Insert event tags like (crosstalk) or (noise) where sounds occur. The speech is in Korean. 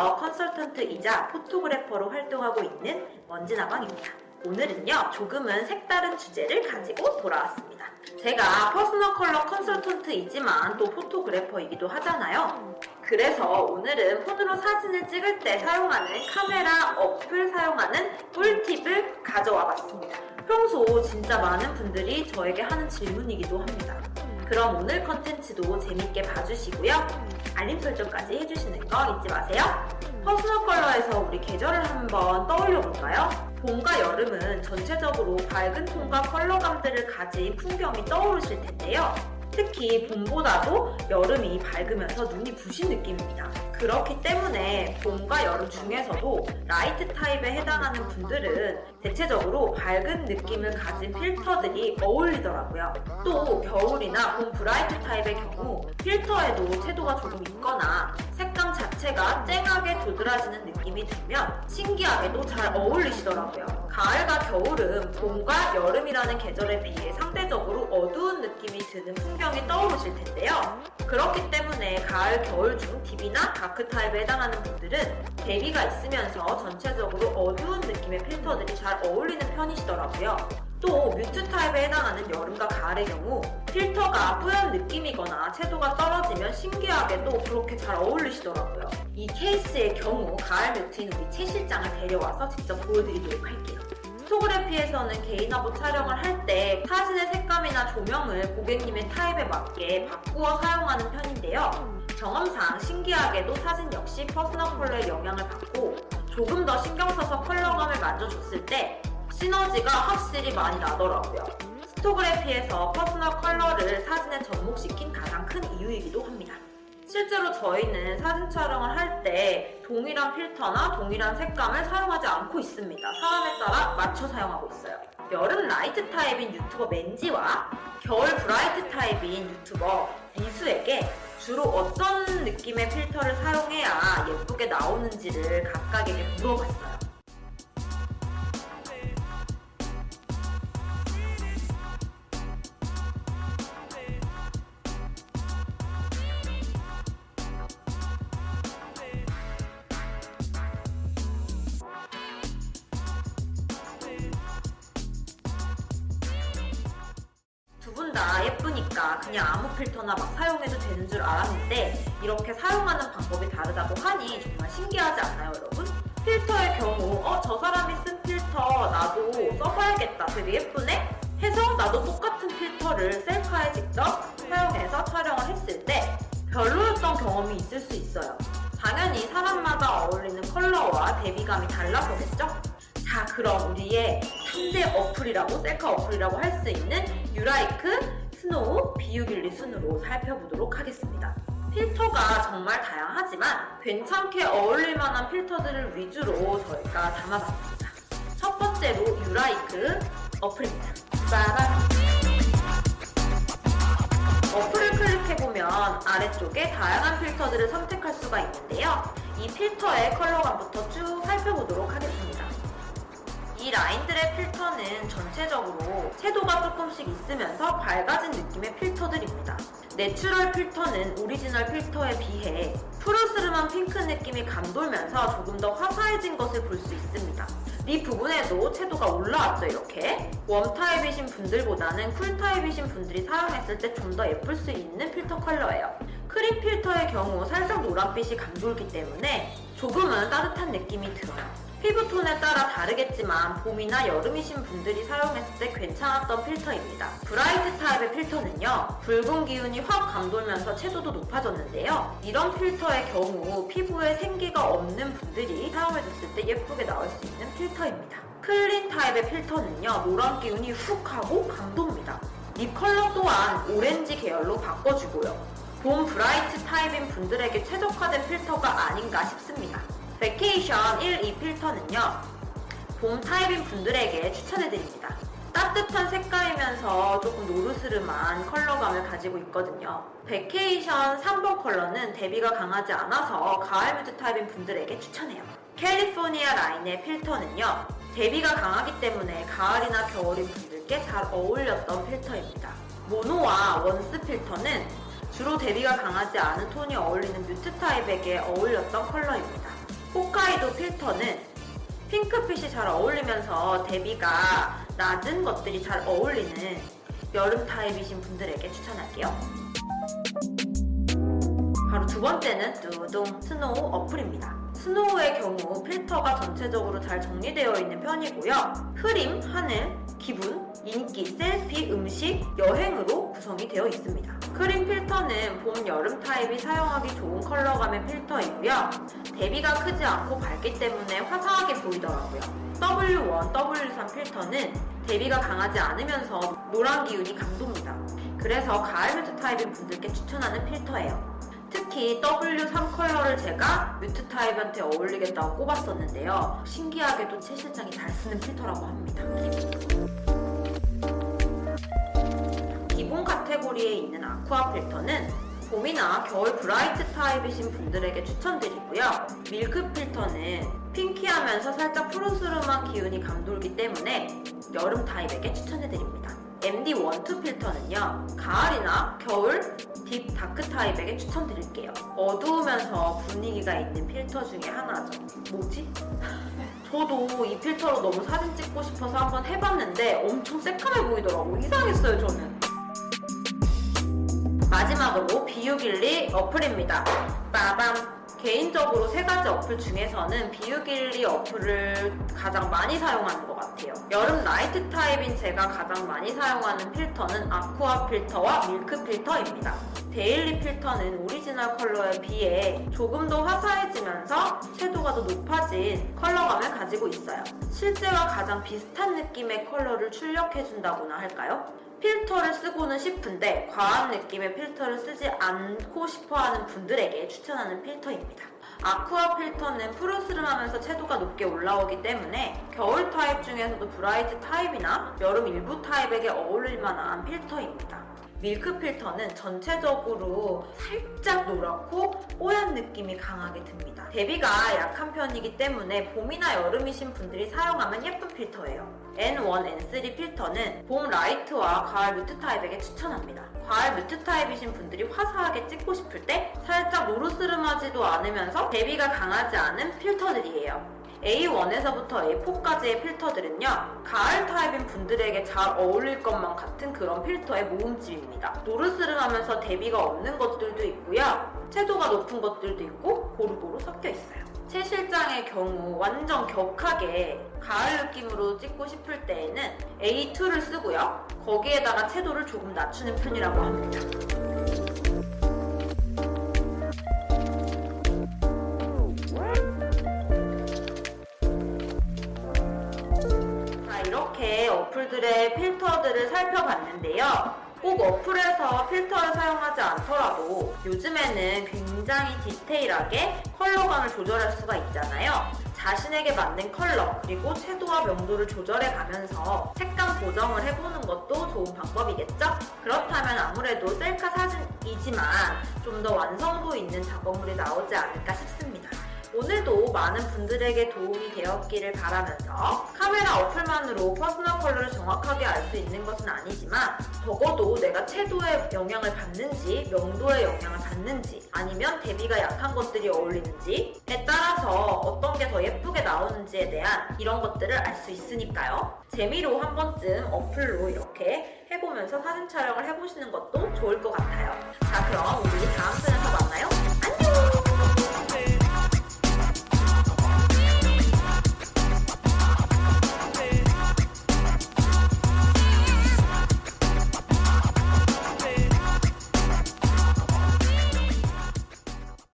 컬러 컨설턴트이자 포토그래퍼로 활동하고 있는 먼지나방입니다. 오늘은요, 조금은 색다른 주제를 가지고 돌아왔습니다. 제가 퍼스널 컬러 컨설턴트이지만 또 포토그래퍼이기도 하잖아요. 그래서 오늘은 폰으로 사진을 찍을 때 사용하는 카메라 어플 사용하는 꿀팁을 가져와 봤습니다. 평소 진짜 많은 분들이 저에게 하는 질문이기도 합니다. 그럼 오늘 컨텐츠도 재밌게 봐주시고요. 알림 설정까지 해주시는 거 잊지 마세요. 퍼스널 컬러에서 우리 계절을 한번 떠올려 볼까요? 봄과 여름은 전체적으로 밝은 톤과 컬러감들을 가진 풍경이 떠오르실 텐데요. 특히 봄보다도 여름이 밝으면서 눈이 부신 느낌입니다. 그렇기 때문에 봄과 여름 중에서도 라이트 타입에 해당하는 분들은 대체적으로 밝은 느낌을 가진 필터들이 어울리더라고요. 또 겨울이나 봄 브라이트 타입의 경우 필터에도 채도가 조금 있거나 색 감 자체가 쨍하게 도드라지는 느낌이 들면 신기하게도 잘 어울리시더라고요. 가을과 겨울은 봄과 여름이라는 계절에 비해 상대적으로 어두운 느낌이 드는 풍경이 떠오르실 텐데요. 그렇기 때문에 가을, 겨울 중 딥이나 다크 타입에 해당하는 분들은 대비가 있으면서 전체적으로 어두운 느낌의 필터들이 잘 어울리는 편이시더라고요. 또 뮤트 타입에 해당하는 여름과 가을의 경우 필터가 뿌연 느낌이거나 채도가 떨어지면 신기하게도 그렇게 잘 어울리시더라고요. 이 케이스의 경우 가을 뮤트인 우리 최 실장을 데려와서 직접 보여드리도록 할게요. 포토그래피에서는 개인 화보 촬영을 할 때 사진의 색감이나 조명을 고객님의 타입에 맞게 바꾸어 사용하는 편인데요. 경험상 신기하게도 사진 역시 퍼스널 컬러의 영향을 받고 조금 더 신경 써서 컬러감을 만져줬을 때 시너지가 확실히 많이 나더라고요. 스토그래피에서 퍼스널 컬러를 사진에 접목시킨 가장 큰 이유이기도 합니다. 실제로 저희는 사진 촬영을 할 때 동일한 필터나 동일한 색감을 사용하지 않고 있습니다. 사람에 따라 맞춰 사용하고 있어요. 여름 라이트 타입인 유튜버 맨지와 겨울 브라이트 타입인 유튜버 이수에게 주로 어떤 느낌의 필터를 사용해야 예쁘게 나오는지를 각각에게 물어봤어요. 다 예쁘니까 그냥 아무 필터나 막 사용해도 되는 줄 알았는데 이렇게 사용하는 방법이 다르다고 하니 정말 신기하지 않나요, 여러분? 필터의 경우 어 저 사람이 쓴 필터 나도 써봐야겠다 되게 예쁘네 해서 나도 똑같은 필터를 셀카에 직접 사용해서 촬영을 했을 때 별로였던 경험이 있을 수 있어요. 당연히 사람마다 어울리는 컬러와 대비감이 달라서겠죠? 자, 그럼 우리의 3대 어플이라고, 셀카 어플이라고 할 수 있는 유라이크, 스노우, 비유길리 순으로 살펴보도록 하겠습니다. 필터가 정말 다양하지만 괜찮게 어울릴 만한 필터들을 위주로 저희가 담아봤습니다. 첫 번째로 유라이크 어플입니다. 빠밤! 어플을 클릭해보면 아래쪽에 다양한 필터들을 선택할 수가 있는데요. 이 필터의 컬러감부터 쭉 살펴보도록 하겠습니다. 이 라인들의 필터는 전체적으로 채도가 조금씩 있으면서 밝아진 느낌의 필터들입니다. 내추럴 필터는 오리지널 필터에 비해 푸르스름한 핑크 느낌이 감돌면서 조금 더 화사해진 것을 볼 수 있습니다. 이 부분에도 채도가 올라왔죠, 이렇게. 웜 타입이신 분들보다는 쿨 타입이신 분들이 사용했을 때 좀 더 예쁠 수 있는 필터 컬러예요. 크림 필터의 경우 살짝 노란빛이 감돌기 때문에 조금은 따뜻한 느낌이 들어요. 피부톤에 따라 다르겠지만 봄이나 여름이신 분들이 사용했을 때 괜찮았던 필터입니다. 브라이트 타입의 필터는요, 붉은 기운이 확 감돌면서 채도도 높아졌는데요. 이런 필터의 경우 피부에 생기가 없는 분들이 사용해줬을 때 예쁘게 나올 수 있는 필터입니다. 클린 타입의 필터는요, 노란 기운이 훅 하고 감돕니다. 립 컬러 또한 오렌지 계열로 바꿔주고요. 봄 브라이트 타입인 분들에게 최적화된 필터가 아닌가 싶습니다. 베케이션 1, 2 필터는요, 봄 타입인 분들에게 추천해드립니다. 따뜻한 색깔이면서 조금 노르스름한 컬러감을 가지고 있거든요. 베케이션 3번 컬러는 대비가 강하지 않아서 가을 뮤트 타입인 분들에게 추천해요. 캘리포니아 라인의 필터는요, 대비가 강하기 때문에 가을이나 겨울인 분들께 잘 어울렸던 필터입니다. 모노와 원스 필터는 주로 대비가 강하지 않은 톤이 어울리는 뮤트 타입에게 어울렸던 컬러입니다. 홋카이도 필터는 핑크빛이 잘 어울리면서 대비가 낮은 것들이 잘 어울리는 여름 타입이신 분들에게 추천할게요. 바로 두 번째는 뚜둥 스노우 어플입니다. 스노우의 경우 필터가 전체적으로 잘 정리되어 있는 편이고요. 흐림, 하늘, 기분, 인기, 셀피, 음식, 여행으로 구성이 되어 있습니다. 크림 필터는 봄, 여름 타입이 사용하기 좋은 컬러감의 필터이고요. 대비가 크지 않고 밝기 때문에 화사하게 보이더라고요. W1, W3 필터는 대비가 강하지 않으면서 노란 기운이 강도입니다. 그래서 가을 뮤트 타입인 분들께 추천하는 필터예요. 특히 W3 컬러를 제가 뮤트 타입한테 어울리겠다고 꼽았었는데요. 신기하게도 최 실장이 잘 쓰는 필터라고 합니다. 카테고리에 있는 아쿠아 필터는 봄이나 겨울 브라이트 타입이신 분들에게 추천드리고요. 밀크 필터는 핑키하면서 살짝 푸르스름한 기운이 감돌기 때문에 여름 타입에게 추천해드립니다. MD12 필터는요, 가을이나 겨울 딥 다크 타입에게 추천드릴게요. 어두우면서 분위기가 있는 필터 중에 하나죠. 뭐지? (laughs) 저도 이 필터로 너무 사진 찍고 싶어서 한번 해봤는데 엄청 새카매 보이더라고. 이상했어요, 저는. 마지막으로 비유길리 어플입니다. 빠밤! 개인적으로 세 가지 어플 중에서는 비유길리 어플을 가장 많이 사용하는 것 같아요. 여름 라이트 타입인 제가 가장 많이 사용하는 필터는 아쿠아 필터와 밀크 필터입니다. 데일리 필터는 오리지널 컬러에 비해 조금 더 화사해지면서 채도가 더 높아진 컬러감을 가지고 있어요. 실제와 가장 비슷한 느낌의 컬러를 출력해준다고나 할까요? 필터를 쓰고는 싶은데 과한 느낌의 필터를 쓰지 않고 싶어하는 분들에게 추천하는 필터입니다. 아쿠아 필터는 푸르스름하면서 채도가 높게 올라오기 때문에 겨울 타입 중에서도 브라이트 타입이나 여름 일부 타입에게 어울릴 만한 필터입니다. 밀크 필터는 전체적으로 살짝 노랗고 뽀얀 느낌이 강하게 듭니다. 대비가 약한 편이기 때문에 봄이나 여름이신 분들이 사용하면 예쁜 필터예요. N1, N3 필터는 봄 라이트와 가을 뮤트 타입에게 추천합니다. 가을 뮤트 타입이신 분들이 화사하게 찍고 싶을 때 살짝 노르스름하지도 않으면서 대비가 강하지 않은 필터들이에요. A1에서부터 A4까지의 필터들은요, 가을 타입인 분들에게 잘 어울릴 것만 같은 그런 필터의 모음집입니다. 노르스름하면서 대비가 없는 것들도 있고요, 채도가 높은 것들도 있고, 고루고루 섞여 있어요. 최 실장의 경우 완전 격하게 가을 느낌으로 찍고 싶을 때에는 A2를 쓰고요, 거기에다가 채도를 조금 낮추는 편이라고 합니다. 어플들의 필터들을 살펴봤는데요. 꼭 어플에서 필터를 사용하지 않더라도 요즘에는 굉장히 디테일하게 컬러감을 조절할 수가 있잖아요. 자신에게 맞는 컬러 그리고 채도와 명도를 조절해 가면서 색감 보정을 해보는 것도 좋은 방법이겠죠? 그렇다면 아무래도 셀카 사진이지만 좀 더 완성도 있는 작업물이 나오지 않을까 싶습니다. 오늘도 많은 분들에게 도움이 되었기를 바라면서 카메라 어플만으로 퍼스널 컬러를 정확하게 알 수 있는 것은 아니지만 적어도 내가 채도의 영향을 받는지 명도의 영향을 받는지 아니면 대비가 약한 것들이 어울리는지에 따라서 어떤 게 더 예쁘게 나오는지에 대한 이런 것들을 알 수 있으니까요. 재미로 한 번쯤 어플로 이렇게 해보면서 사진 촬영을 해보시는 것도 좋을 것 같아요.